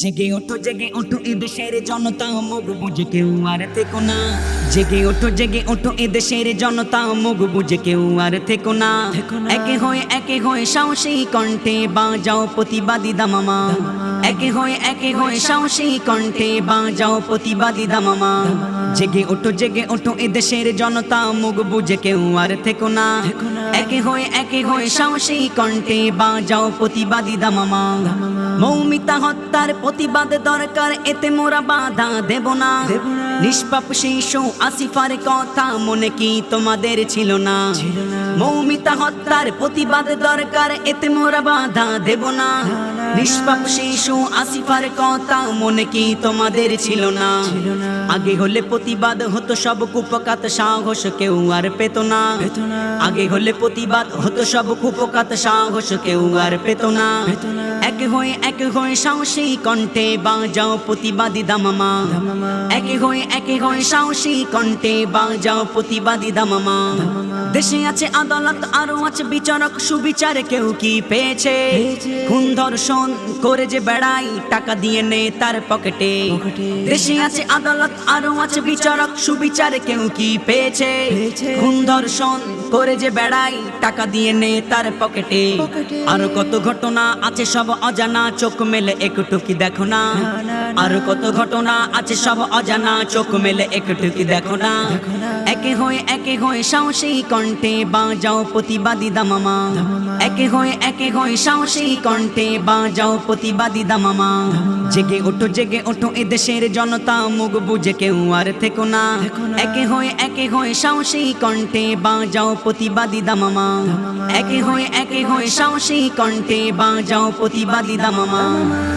জেগে ওঠো জেগে ওঠো এ দেশের জনতা মুখ বুঝে কেউ আর থেকো না। জেগে ওঠো জেগে ওঠো এ দেশের জনতা মুখ বুঝে কেউ আর থেকো না। একে হয়ে একে হয়ে সাহসী কণ্ঠে বাজাও প্রতিবাদী দামামা। একে হয়ে একে হয়ে সাহসী কণ্ঠে বাজাও প্রতিবাদী দামামা। জেগে ওঠো জেগে ওঠো এ দেশের জনতা, মুখ বুঝে কেউ আর থেকো না। একে হয়ে একে হয়ে সাহসী কণ্ঠে বাজাও প্রতিবাদী দামামা। মৌমিতা হত্যার প্রতিবাদ দরকার, এতে মোরা বাধা দেব না। নিষ্পাপ শিশু আসিফার কথা মনে কি তোমাদের ছিল না? মৌমিতা হত্যার প্রতিবাদ দরকার এতে মোরা বাধা দেব না। নিষ্পাপ শিশু আসিফার কথা মনে কি তোমাদের ছিল না? আগে হলে প্রতিবাদ হতো সব কুপকাত সাহস কেউ আর পেত না। আগে হলে প্রতিবাদ হতো সব কুপকাত সাহস কেউ আর পেত না। এক হয়ে এক হয়ে সাহসী কণ্ঠে বাজাও প্রতিবাদী দামামা। এক হয়ে এক হয়ে সাহসী কণ্ঠে বাজাও প্রতিবাদী দামামা। দেশে আছে আদালত আরও আছে বিচারক সুবিচারে কেউ কি পেয়েছে? খুন ধর্ষণ করে যে বেড়াই টাকা দিয়ে নে তার পকেটে। দেশে আছে আদালত আরও আছে বিচারক সুবিচারে কেউ কি পেয়েছে? খুন ধর্ষণ করে যে বেড়াই টাকা দিয়ে নে তার পকেটে। আরও কত ঘটনা আছে সব অজানা চোখ মেলে একটু কি দেখো না? আরও কত ঘটনা আছে সব অজানা চোখ মেলে একটু কি দেখো না? একে হয়ে একে হয়ে সাহসী কণ্ঠে বাজাও প্রতিবাদী দামামা। একে হয়ে একে হয়ে সাহসী কণ্ঠে বাজাও প্রতিবাদী দামামা। জেগে ওঠো জেগে ওঠো এ দেশের জনতা, মুখ বুঝে কেউ আর থেকো না। একে হয়ে একে হয়ে সাহসী কণ্ঠে বাজাও প্রতিবাদী দামামা। একে হয়ে একে হয়ে সাহসী কণ্ঠে বাজাও প্রতিবাদী দামামা